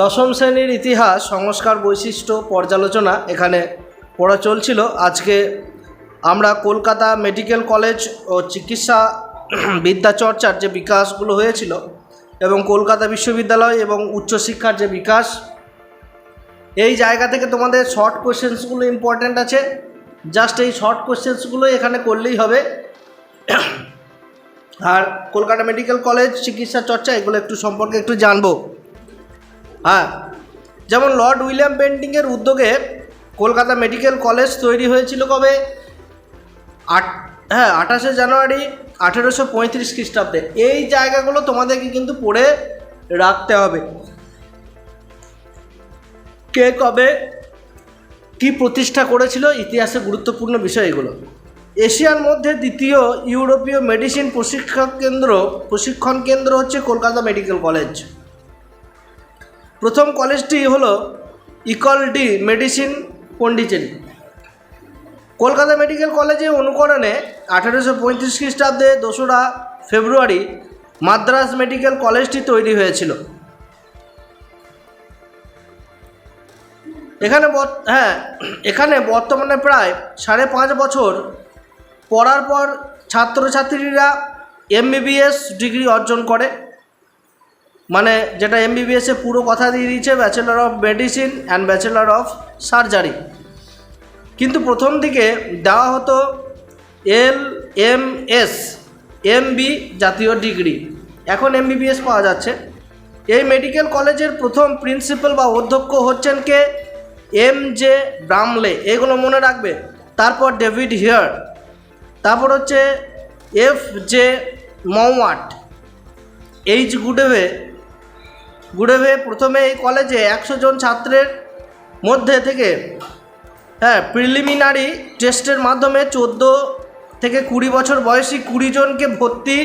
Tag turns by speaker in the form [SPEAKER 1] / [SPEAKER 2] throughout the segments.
[SPEAKER 1] দশম শ্রেণির ইতিহাস, সংস্কার বৈশিষ্ট্য, পর্যালোচনা এখানে পড়া চলছিল। আজকে আমরা কলকাতা মেডিকেল কলেজ ও চিকিৎসা বিদ্যা চর্চার যে বিকাশগুলো হয়েছিল এবং কলকাতা বিশ্ববিদ্যালয় এবং উচ্চশিক্ষার যে বিকাশ, এই জায়গা থেকে তোমাদের শর্ট কোশ্চেন্সগুলো ইম্পর্ট্যান্ট আছে। জাস্ট এই শর্ট কোশ্চেন্সগুলো এখানে করলেই হবে। আর কলকাতা মেডিকেল কলেজ, চিকিৎসা চর্চা, এগুলো একটু সম্পর্কে একটু জানব। হ্যাঁ যেমন লর্ড উইলিয়াম পেন্টিংয়ের উদ্যোগে কলকাতা মেডিকেল কলেজ তৈরি হয়েছিল কবে? আট হ্যাঁ আঠাশে জানুয়ারি আঠেরোশো পঁয়ত্রিশ খ্রিস্টাব্দে। এই জায়গাগুলো তোমাদেরকে কিন্তু পড়ে রাখতে হবে। কে কবে কি প্রতিষ্ঠা করেছিল? ইতিহাসে গুরুত্বপূর্ণ বিষয় এগুলো এশিয়ার মধ্যে দ্বিতীয় ইউরোপীয় মেডিসিন প্রশিক্ষক কেন্দ্র, প্রশিক্ষণ কেন্দ্র হচ্ছে কলকাতা মেডিকেল কলেজ। প্রথম কলেজটি হলো Ecole de Medecine Pondicherry Kolkata medical কলেজে অনুকরণে আঠারোশো পঁয়ত্রিশ খ্রিস্টাব্দে দোসরা ফেব্রুয়ারি মাদ্রাস মেডিকেল কলেজটি তৈরি হয়েছিল। এখানে হ্যাঁ এখানে বর্তমানে প্রায় সাড়ে পাঁচ বছর পড়ার পর ছাত্রছাত্রীরা এমবিবিএস ডিগ্রি অর্জন করে। মানে যেটা এমবিবিএসে পুরো কথা দিয়ে দিয়েছে bachelor of medicine and bachelor of surgery কিন্তু প্রথম দিকে দেওয়া হতো L M S M B জাতীয় ডিগ্রি। এখন এমবিবিএস পাওয়া যাচ্ছে। এই মেডিকেল কলেজের প্রথম প্রিন্সিপাল বা অধ্যক্ষ হচ্ছেন কে? এম জে ব্রামলে এগুলো মনে রাখবে। তারপর ডেভিড হিয়ার তারপর হচ্ছে F J Mouat H Goodeve Goodeve প্রথমে এই কলেজে একশো জন ছাত্রের মধ্যে থেকে হ্যাঁ প্রিলিমিনারি টেস্টের মাধ্যমে চোদ্দ থেকে কুড়ি বছর বয়সী কুড়ি জনকে ভর্তি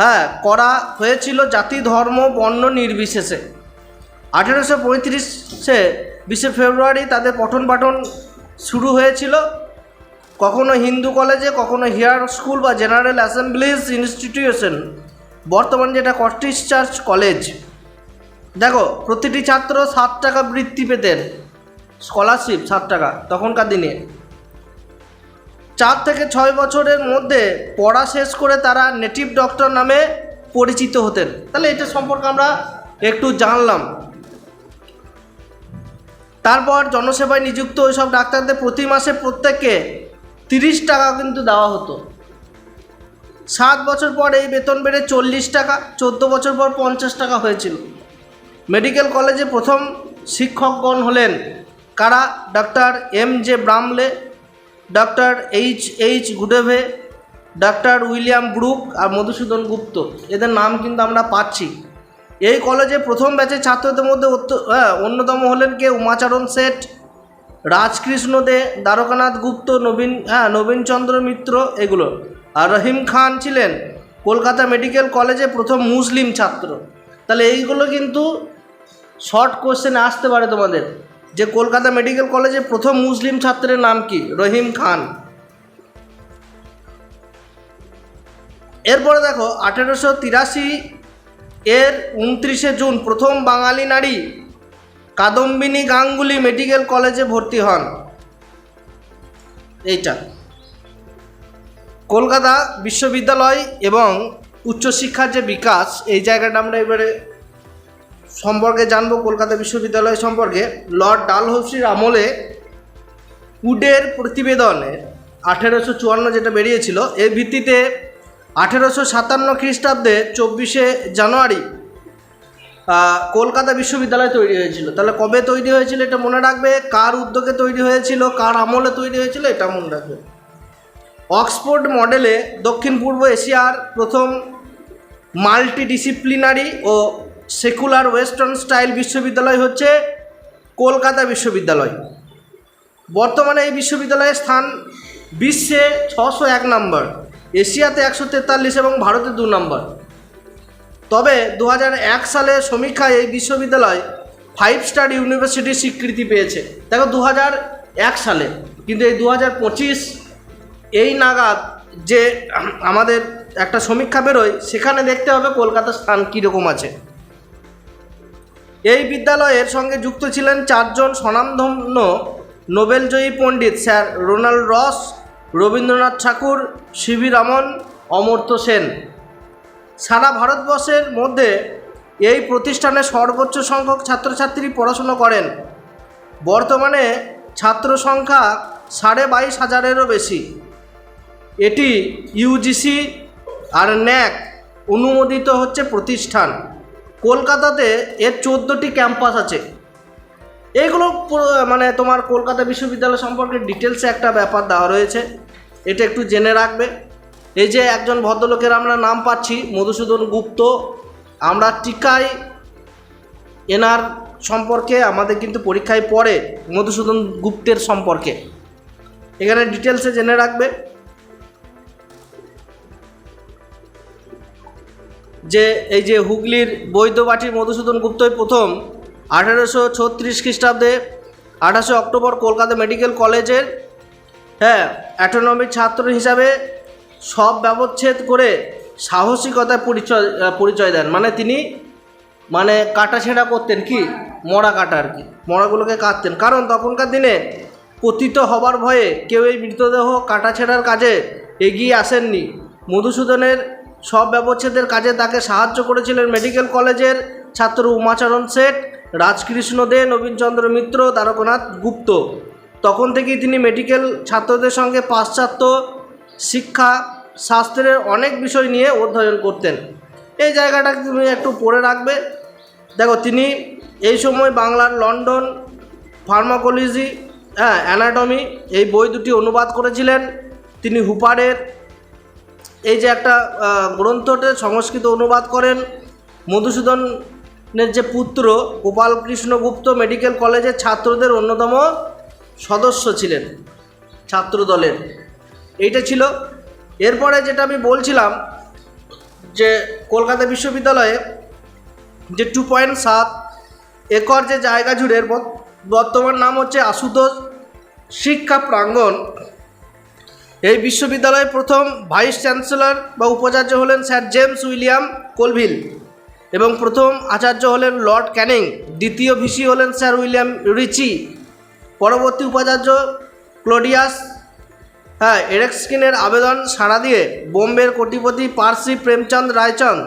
[SPEAKER 1] হ্যাঁ করা হয়েছিল জাতি, ধর্ম, বর্ণ নির্বিশেষে। আঠেরোশো পঁয়ত্রিশে বিশে ফেব্রুয়ারি তাদের পঠন পাঠন শুরু হয়েছিল। কখনো হিন্দু কলেজে, কখনো হিয়ার স্কুল বা জেনারেল অ্যাসেম্বলিজ ইনস্টিটিউশন। বর্তমান যেটা কস্টিস চার্চ কলেজ। দেখো, প্রতিটি ছাত্র সাত টাকা বৃত্তি পেতেন। স্কলারশিপ সাত টাকা, তখনকার দিনে। চার থেকে ছয় বছরের মধ্যে পড়া শেষ করে তারা নেটিভ ডক্টর নামে পরিচিত হতেন। তাহলে এটা সম্পর্কে আমরা একটু জানলাম। তারপর জনসেবায় নিযুক্ত ওইসব ডাক্তারদের প্রতি মাসে প্রত্যেককে তিরিশ টাকা কিন্তু দেওয়া হতো। সাত বছর পর এই বেতন বেড়ে চল্লিশ টাকা, চোদ্দ বছর পর পঞ্চাশ টাকা হয়েছিল। মেডিকেল কলেজে প্রথম শিক্ষকগণ হলেন কারা? Doctor M J Bramley doctor H H Goodeve doctor William Brooke আর মধুসূদন গুপ্ত। এদের নাম কিন্তু আমরা পাচ্ছি। এই কলেজে প্রথম ব্যাচের ছাত্রদের মধ্যে হ্যাঁ, অন্যতম হলেন কে? উমাচরণ শেঠ রাজকৃষ্ণ দে দ্বারকানাথ গুপ্ত নবীন হ্যাঁ নবীনচন্দ্র মিত্র এগুলো। আর রহিম খান ছিলেন কলকাতা মেডিকেল কলেজে প্রথম মুসলিম ছাত্র। তাহলে এইগুলো কিন্তু শর্ট কোশ্চেনে আসতে পারে তোমাদের, যে কলকাতা মেডিকেল কলেজে প্রথম মুসলিম ছাত্রের নাম কি? রহিম খান। এরপরে দেখো, আঠেরোশো তিরাশি এর উনত্রিশে জুন প্রথম বাঙালি নারী কাদম্বিনী গাঙ্গুলি মেডিকেল কলেজে ভর্তি হন। এইটা। কলকাতা বিশ্ববিদ্যালয় এবং উচ্চশিক্ষার যে বিকাশ, এই জায়গাটা আমরা এবারে সম্পর্কে জানব কলকাতা বিশ্ববিদ্যালয় সম্পর্কে। লর্ড ডালহৌসির আমলে উডের প্রতিবেদনে আঠেরোশো চুয়ান্ন যেটা বেরিয়েছিল, এর ভিত্তিতে আঠেরোশো সাতান্ন খ্রিস্টাব্দে চব্বিশে জানুয়ারি কলকাতা বিশ্ববিদ্যালয় তৈরি হয়েছিল। তাহলে কবে তৈরি হয়েছিল এটা মনে রাখবে? কার উদ্যোগে তৈরি হয়েছিল? কার আমলে তৈরি হয়েছিল? এটা মনে রাখবে। অক্সফোর্ড মডেলে দক্ষিণ পূর্ব এশিয়ার প্রথম মাল্টিডিসিপ্লিনারি ও সেকুলার ওয়েস্টার্ন স্টাইল বিশ্ববিদ্যালয় হচ্ছে কলকাতা বিশ্ববিদ্যালয়। বর্তমানে এই বিশ্ববিদ্যালয়ের স্থান বিশ্বে ছশো এক নম্বর, এশিয়াতে একশো তেতাল্লিশ এবং ভারতে দু নম্বর। তবে দু এক সালে সমীক্ষায় এই বিশ্ববিদ্যালয় ফাইভ স্টার ইউনিভার্সিটির স্বীকৃতি পেয়েছে। দেখো দু এক সালে, কিন্তু এই দু এই নাগাদ যে আমাদের একটা সমীক্ষা বেরোয়, সেখানে দেখতে হবে কলকাতার স্থান কীরকম আছে। এই বিদ্যালয়ের সঙ্গে যুক্ত ছিলেন চারজন স্বনামধন্য নোবেলজয়ী পণ্ডিত, sir Ronald Ross, Rabindranath Tagore C V Raman, Amartya Sen. সারা ভারতবর্ষের মধ্যে এই প্রতিষ্ঠানে সর্বোচ্চ সংখ্যক ছাত্রছাত্রী পড়াশুনো করেন। বর্তমানে ছাত্র সংখ্যা সাড়ে বাইশ হাজারেরও বেশি। এটি ইউজিসি আর ন্যাক অনুমোদিত হচ্ছে প্রতিষ্ঠান। কলকাতাতে এর চোদ্দোটি ক্যাম্পাস আছে। এইগুলো মানে তোমার কলকাতা বিশ্ববিদ্যালয় সম্পর্কে ডিটেলসে একটা ব্যাপার দেওয়া রয়েছে। এটা একটু জেনে রাখবে। এই যে একজন ভদ্রলোকের আমরা নাম পাচ্ছি, মধুসূদন গুপ্ত। আমরা টিকায় এনার সম্পর্কে, আমাদের কিন্তু পরীক্ষায় পড়ে মধুসূদন গুপ্তের সম্পর্কে। এখানে ডিটেলসে জেনে রাখবে। যে এই যে হুগলির বৈদ্যবাটির মধুসূদন গুপ্তই প্রথম আঠারোশো ছত্রিশ খ্রিস্টাব্দে আঠাশে অক্টোবর কলকাতা মেডিকেল কলেজের হ্যাঁ অ্যাটোনমিক ছাত্র হিসাবে সব ব্যবচ্ছেদ করে সাহসিকতার পরিচয় পরিচয় দেন। মানে তিনি মানে কাটাছেঁড়া করতেন কি? মরা কাটা আর কি। মরাগুলোকে কাটতেন। কারণ তখনকার দিনে পতিত হবার ভয়ে কেউ এই মৃতদেহ কাটাছেঁড়ার কাজে এগিয়ে আসেননি। মধুসূদনের সব ব্যবচ্ছেদের কাজে তাকে সাহায্য করেছিলেন মেডিকেল কলেজের ছাত্র উমাচরণ শেঠ রাজকৃষ্ণ দে, নবীনচন্দ্র মিত্র দ্বারকনাথ গুপ্ত। তখন থেকেই তিনি মেডিকেল ছাত্রদের সঙ্গে পাশ্চাত্য শিক্ষা, শাস্ত্রের অনেক বিষয় নিয়ে অধ্যয়ন করতেন। এই জায়গাটা তুমি একটু পড়ে রাখবে। দেখো, তিনি এই সময় বাংলার লন্ডন ফার্মাকোলজি হ্যাঁ অ্যানাটমি এই বই দুটি অনুবাদ করেছিলেন। তিনি হুপারের এই যে একটা আহ, গ্রন্থতে সংস্কৃত অনুবাদ করেন মধুসূদনের যে পুত্র গোপাল কৃষ্ণ গুপ্ত মেডিকেল কলেজের ছাত্রদের অন্যতম সদস্য ছিলেন ছাত্র দলের এইটা ছিল। এরপরে যেটা আমি বলছিলাম যে কলকাতা বিশ্ববিদ্যালয়ে যে টু পয়েন্ট সাত একর যে জায়গা জুড়ে বর্তমান নাম হচ্ছে আশুতোষ শিক্ষা প্রাঙ্গণ এই বিশ্ববিদ্যালয়ের প্রথম ভাইস চ্যান্সেলর বা উপাচার্য হলেন স্যার জেমস উইলিয়াম কোলভিল এবং প্রথম আচার্য হলেন লর্ড ক্যানিং, দ্বিতীয় ভিসি হলেন স্যার উইলিয়াম রিচি, পরবর্তী উপাচার্য ক্লোডিয়াস হ্যাঁ এরেক্সকিনের আবেদন সাড়া দিয়ে বোম্বের কোটিপতি পার্সি প্রেমচাঁদ রায়চাঁদ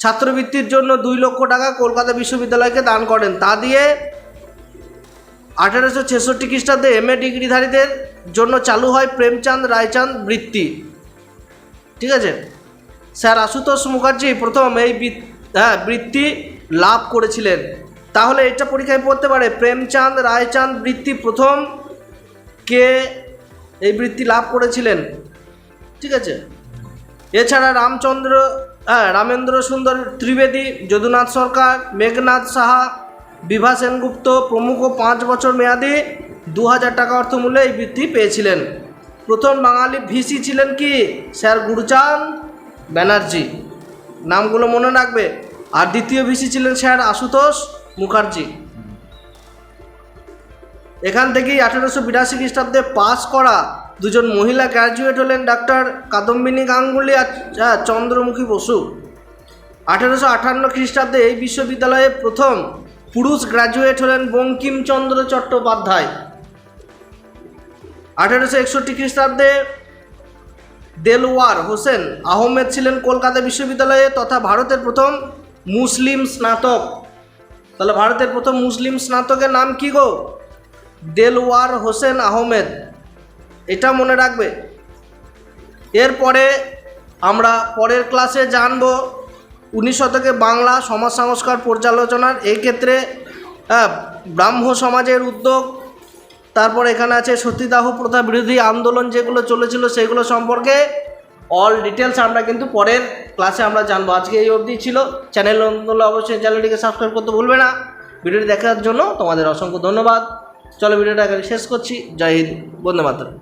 [SPEAKER 1] ছাত্রবৃত্তির জন্য দুই লক্ষ টাকা কলকাতা বিশ্ববিদ্যালয়কে দান করেন। তা দিয়ে আঠেরোশো ছেষট্টি খ্রিস্টাব্দে এম এ ডিগ্রিধারীদের জন্য চালু হয় প্রেমচাঁদ, রায়চাঁদ, বৃত্তি। ঠিক আছে? স্যার আশুতোষ মুখার্জি প্রথম এই হ্যাঁ বৃত্তি লাভ করেছিলেন। তাহলে এটা পরীক্ষায় পড়তে পারে। প্রেমচাঁদ, রায়চাঁদ, বৃত্তি প্রথম কে এই বৃত্তি লাভ করেছিলেন? ঠিক আছে? এছাড়া রামচন্দ্র হ্যাঁ রামেন্দ্র সুন্দর ত্রিবেদী, যদুনাথ সরকার মেঘনাথ সাহা, বিভা সেনগুপ্ত প্রমুখ পাঁচ বছর মেয়াদী দু হাজার টাকা অর্থমূল্যে এই বৃত্তি পেয়েছিলেন। প্রথম বাঙালি ভিসি ছিলেন কি? স্যার গুরুচাঁদ ব্যানার্জি। নামগুলো মনে রাখবে। আর দ্বিতীয় ভিসি ছিলেন স্যার আশুতোষ মুখার্জি। এখান থেকেই আঠেরোশো বিরাশি খ্রিস্টাব্দে পাস করা দুজন মহিলা গ্র্যাজুয়েট হলেন ডাক্তার কাদম্বিনী গাঙ্গুলি আর চন্দ্রমুখী বসু। আঠেরোশো আটান্ন খ্রিস্টাব্দে এই বিশ্ববিদ্যালয়ে প্রথম পুরুষ গ্র্যাজুয়েট হলেন বঙ্কিমচন্দ্র চট্টোপাধ্যায়। আঠেরোশো একষট্টি খ্রিস্টাব্দে দেলওয়ার হোসেন আহমেদ ছিলেন কলকাতা বিশ্ববিদ্যালয়ে তথা ভারতের প্রথম মুসলিম স্নাতক। তাহলে ভারতের প্রথম মুসলিম স্নাতকের নাম কি গো? দেলওয়ার হোসেন আহমেদ। এটা মনে রাখবে। এরপরে আমরা পরের ক্লাসে জানব উনিশ শতকে বাংলা সমাজ সংস্কার পর্যালোচনার এক্ষেত্রে ব্রাহ্ম সমাজের উদ্যোগ তারপর এখানে আছে সতীদাহ প্রথা বিরোধী আন্দোলন যেগুলো চলেছিল সেগুলো সম্পর্কে অল ডিটেলস আমরা কিন্তু পরের ক্লাসে আমরা জানব। আজকে এই অবধি ছিল। চ্যানেল অবশ্যই চ্যানেলটিকে সাবস্ক্রাইব করতে ভুলবে না। ভিডিওটি দেখার জন্য তোমাদের অসংখ্য ধন্যবাদ। চলো ভিডিওটা এখানে শেষ করছি। জয় হিন্দ। বন্ধু মাতরম।